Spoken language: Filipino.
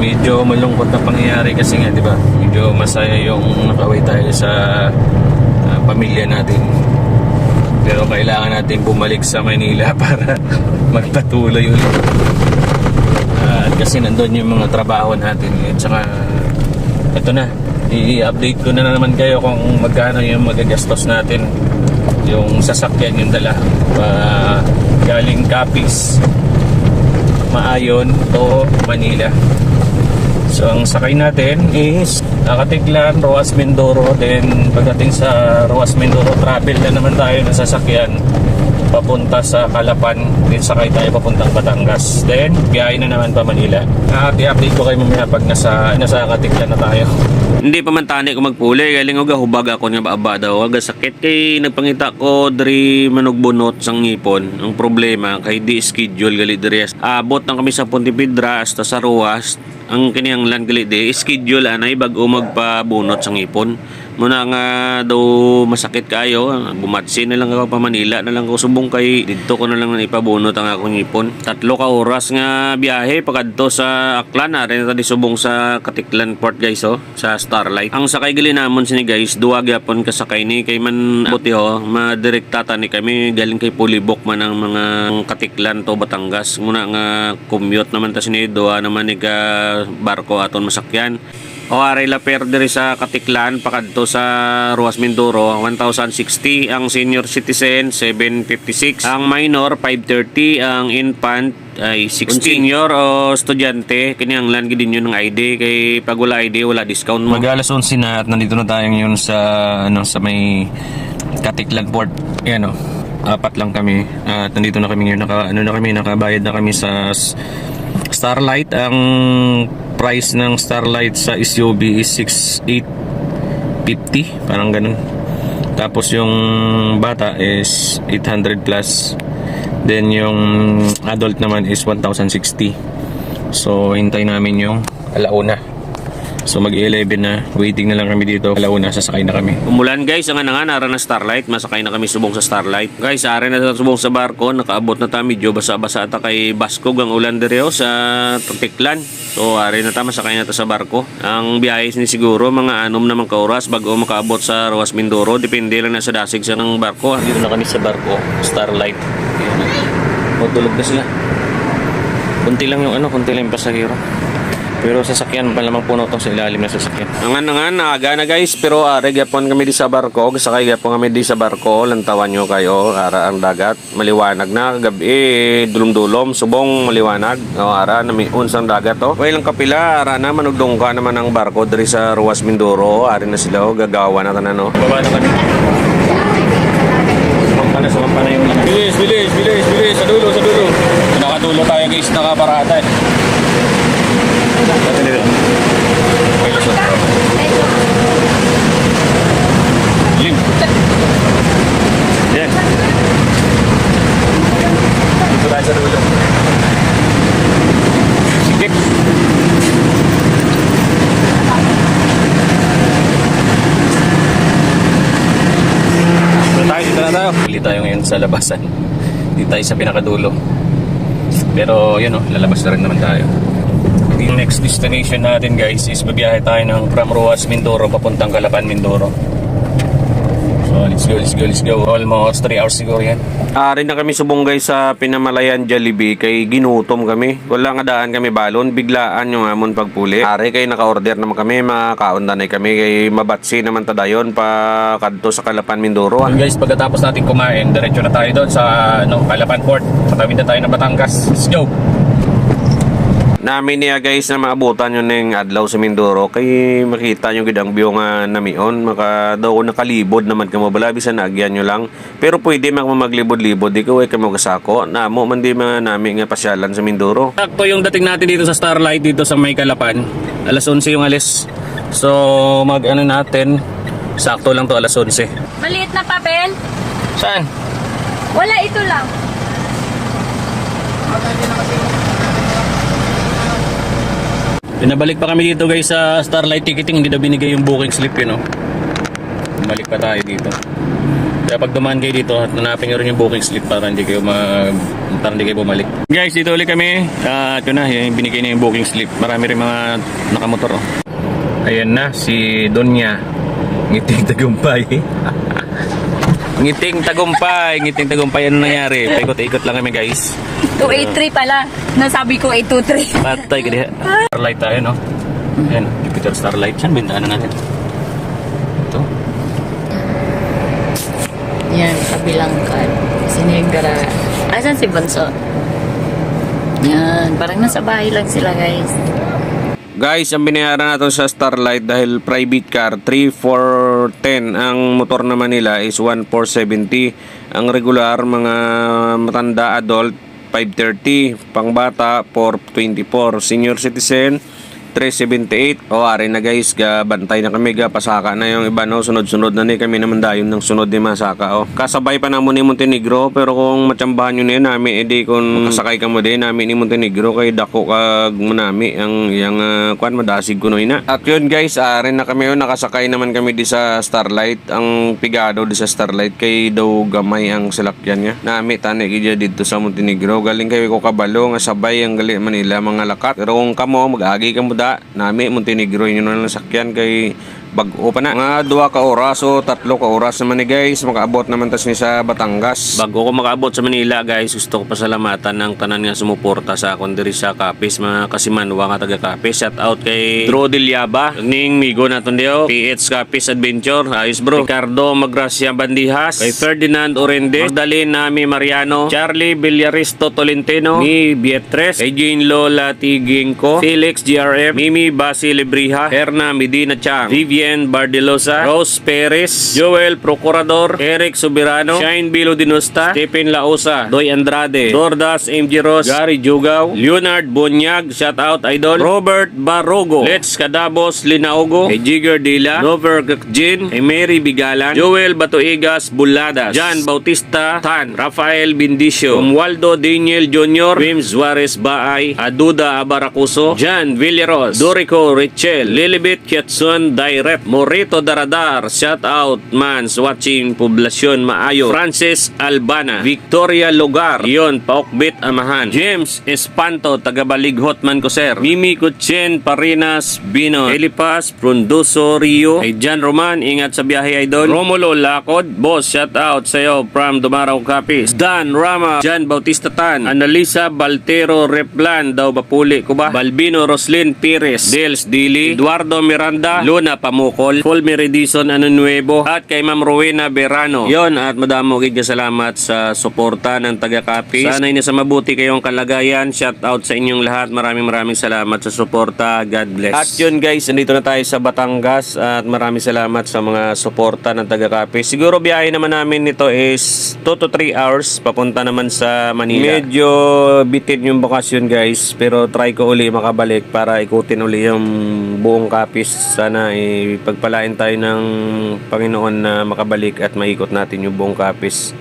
medyo malungkot na pangyayari kasi nga, di ba? Medyo masaya yung nakaway tayo sa ah, pamilya natin. Pero kailangan natin bumalik sa Manila para magpatuloy ulit. At kasi nandun yung mga trabaho natin. At saka, ito na, i-update ko na naman kayo kung magkano yung magagastos natin. Yung sasakyan yung dala. Pa, galing Capiz, Maayon to Manila. So ang sakay natin is Nakatiglan, Roas Mindoro Then pagdating sa Roas Mindoro Travel na naman tayo ng sasakyan Papunta sa Calapan Then sakay tayo papuntang Batangas Then biyahe na naman pa Manila At i-update ko kayo mamaya pag nasa, nasa Katiglan na tayo Hindi pa man tani ko magpuli, galing og hubag ako nga baaba daw. Aga sakit kay nagpangita ko diri manugbunot sang ngipon. Ang problema kay di schedule gali diri. Abot nang kami sa Pontevedra hasta sa Ruas. Ang kinihanglan gali di schedule anay bag-o magpabunot sang ngipon. Muna nga daw masakit kayo, bumatsi na lang ako pa Manila na lang ako subong kay didto ko na lang na ipabunot ang akong ngipon. Tatlo ka oras nga biyahe pagadto sa Aklan na rin tadi subong sa Katiklan Port guys oh, sa Starlight. Ang sakay gali namon sini guys, duwa gyapon ka sakay ni kay man buti ho, madirektata ni kami galing kay Pulibok man ang mga Katiklan to Batangas. Muna nga commute naman ta sini duwa naman ni ka barko aton masakyan. O aray la diri sa Katiklan pakadto sa Ruas Mindoro 1060 ang senior citizen 756 ang minor 530 ang infant ay 16 senior o estudyante kini ang lan gid yun ng ID kay pag wala ID wala discount mo Mag alas 11 na at nandito na tayo ngayon sa ano sa may Katiklan Port. Ayan o. Apat lang kami. At nandito na kami ngayon. Naka, ano na kami, nakabayad na kami sa Starlight. Ang price ng Starlight sa SUV is 6,850. Parang ganun. Tapos yung bata is 800 plus. Then yung adult naman is 1,060. So hintay namin yung alauna. So mag-11 na. Waiting na lang kami dito. Alauna, sasakay na kami. Umulan guys, ang nga nara na Starlight, masakay na kami subong sa Starlight. Guys, are na sa subong sa barko, nakaabot na ta medyo basa-basa ata kay Baskog ang ulan diri oh, sa Tiklan. So are na ta masakay na ta sa barko. Ang biyahe ni siguro mga anom naman ka oras bago makaabot sa Ruas Mindoro, depende lang na sa dasig sa ng barko. Dito na kami sa barko. Starlight. O, tulog na sila. Kunti lang yung ano, kunti lang yung pasahero. Pero sasakyan pa lamang puno to sa ilalim na sasakyan. Angan nga naaga na guys, pero are gyapon kami di sa barko, sakay gyapon kami di sa barko, lantawan nyo kayo, ara ang dagat, maliwanag na gabi, dulom-dulom, subong maliwanag, o ara na may unsang dagat to. Oh. lang kapila, ara na manugdong ka naman ang barko diri sa Ruas Mindoro, ari na sila o gagawa na tanan no. Baba na kami. Sumampa na, sumampa na yung. Bilis, bilis, bilis, bilis. Sa dulo, sa dulo. Nakadulo tayo guys, nakaparata eh. Dali dito. Okay, lusot. Lim. Yan. Dito tayo sa dulo. Sige. Dito tayo, dito na tayo. Pili tayo ngayon sa labasan. Dito tayo sa pinakadulo. Pero yun oh, lalabas na rin naman tayo. Yung next destination natin guys is babiyahe tayo ng from Ruas, Mindoro papuntang Calapan, Mindoro. Let's go, let's go, let's go. Almost 3 hours siguro yan. Ari na kami subong guys sa Pinamalayan Jollibee kay ginutom kami. Wala nga daan kami balon, biglaan yung amon pagpuli. Ari kay naka-order naman kami, makaunda na kami kay mabatsi naman tadayon pa kadto sa Kalapan Mindoro. Yun guys, pagkatapos natin kumain, diretso na tayo doon sa ano, Calapan Port. Patawid na tayo ng Batangas. Let's go! Namin niya guys na maabutan yun ng adlaw sa Mindoro kay makita nyo gidang view nga namion maka daw ko nakalibod naman kamo bala bisan nagyan nyo lang pero pwede mak maglibod-libod di ko ay kamo kasako namo man di mga nami nga pasyalan sa Mindoro Sakto yung dating natin dito sa Starlight dito sa May Calapan. Alas 11 yung alis. So mag ano natin, sakto lang to alas 11. Maliit na papel? Saan? Wala, ito lang. Pinabalik pa kami dito guys sa Starlight Ticketing, hindi na binigay yung booking slip yun, no? Bumalik pa tayo dito. Kaya pag dumaan kayo dito, hanapin nyo rin yung booking slip para hindi kayo ma para hindi kayo bumalik. Guys, dito ulit kami. At yun na, yung binigay na yung booking slip. Marami rin mga nakamotor. Oh. Ayan na, si Donya. Ngiting tagumpay. ngiting tagumpay, ngiting tagumpay. Ano nangyari? Paikot-ikot lang kami guys. 283 pala. Nasabi ko 823. Patay ka diha. Starlight tayo, no? Ayan, Jupiter Starlight. Saan bintaan na natin? Ito. Yan, kabilang card. Sinigra. Asan si Bonso? Yan, parang nasa bahay lang sila guys. Guys, ang binayaran natin sa Starlight dahil private car, 3410. Ang motor naman nila is 1470. Ang regular, mga matanda adult, 530. Pangbata, 424. Senior citizen, 378. O, ari na guys, ga, bantay na kami, ga, pasaka na yung iba, no? Sunod-sunod na ni kami naman dayon ng sunod ni Masaka, o. Kasabay pa na mo ni Montenegro, pero kung matsambahan nyo na yun, nami, edi kung sakay ka mo din, nami ni Montenegro, kay dako kag mo nami, ang, yung, uh, kwan, madasig ko no ina. At yun guys, ari na kami yun, nakasakay naman kami di sa Starlight, ang pigado di sa Starlight, kay daw gamay ang salakyan niya. Nami, tani, gidya dito sa Montenegro, galing kayo ko kabalo, nga sabay ang gali Manila, mga lakat. Pero kung kamo, mag-agi ka mo da, nami, Montenegro, yun na lang sakyan kay bago pa na. Mga duwa ka oras o tatlo ka oras naman ni guys. Makaabot naman tas ni sa Batangas. Bago ko makaabot sa Manila guys, gusto ko pasalamatan ng tanan nga sumuporta sa akong diri sa Kapis. Mga kasimanwa nga taga Kapis. Shout out kay Dro Dilyaba. Ning Migo naton dio. PH Kapis Adventure. Ayos bro. Ricardo Magracia Bandihas. Kay Ferdinand Orende. Magdalene Nami Mariano. Charlie Villaristo Tolentino. Mi Bietres. Kay Jane Lola Tigingko. Felix GRF. Mimi Basi Libriha. Herna Medina Chang. Vivian Bardelosa. Rose Perez. Joel Procurador. Eric Soberano. Shine Bilo Dinusta. Stephen Lausa. Doy Andrade. Dordas MG Ross. Gary Jugaw. Leonard Bonyag. Shout out idol. Robert Barogo. Let's Kadabos Linaogo. Kay Jigger Dila. Dover Gakjin. Kay Mary Bigalan. Joel Batuigas Buladas. Jan Bautista Tan. Rafael Bindicio. Romualdo Daniel Jr. Wim Suarez Baay. Aduda Abaracuso. Jan Villaros. Dorico Richel. Lilibet Kiatsun Direct. Morito Daradar. Shout out mans watching Poblasyon Maayo. Francis Albana. Victoria Lugar. Yon Paokbit Amahan. James Espanto Tagabalighot man ko sir. Mimi Kutchen Parinas Bino. Elipas Prunduso Rio. Kay Jan Roman ingat sa biyahe idol. Romulo Lakod. Boss shout out sa'yo from Dumaraw Kapis. Dan Rama. Jan Bautista Tan. Analisa Baltero Replan daw bapuli ko ba? Balbino Roslyn Pires. Dels Dili. Eduardo Miranda. Luna Pamukol. Paul Meridison Anunuevo. At kay Ma'am Rowena Berano. Yon at madamo gid salamat sa suporta ng taga Kapis. Sana'y nasa mabuti kayong kalagayan. Shout out sa inyong lahat. Maraming maraming salamat sa suporta. God bless. At yun guys, nandito na tayo sa Batangas at maraming salamat sa mga suporta ng taga Kapis. Siguro biyahe naman namin nito is 2 to 3 hours papunta naman sa Manila. Medyo bitin yung bakasyon guys pero try ko uli makabalik para ikutin uli yung buong Kapis. Sana ipagpalain tayo ng Panginoon na makabalik at maikot natin yung buong Kapis.